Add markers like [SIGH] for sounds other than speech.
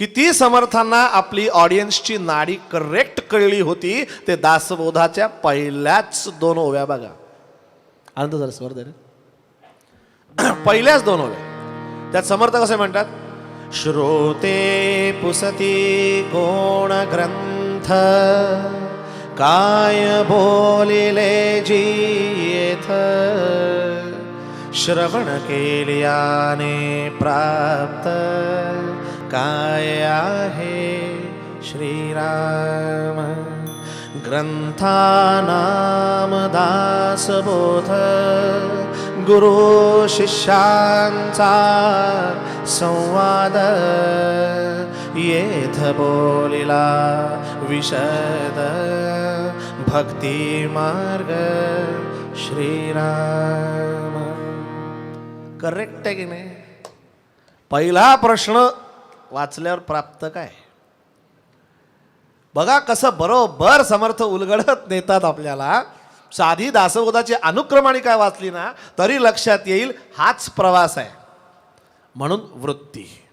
किती समर्थांना आपली ऑडियन्सची नाडी करेक्ट कळली होती ते दासबोधाच्या पहिल्याच दोन ओव्या बघा. आनंद झाला स्वर [CLEARS THROAT] पहिल्याच दोन ओव्या. त्यात समर्थ कसे म्हणतात? श्रोते पुसती कोण ग्रंथ? काय बोलिले जी येथ श्रवण केल्याने प्राप्त. काय आहे श्रीराम? ग्रंथानामदासबोध गुरु शिष्यांचा संवाद. येथ बोलिला विशद भक्ती मार्ग श्रीराम. करेक्ट आहे की नाही? पहिला प्रश्न वाचल्यावर प्राप्त काय? बघा कसं बरोबर समर्थ उलगडत नेतात आपल्याला. साधी दासबोधाची अनुक्रमाणी काय वाचली ना तरी लक्षात येईल हाच प्रवास आहे. म्हणून वृत्ती.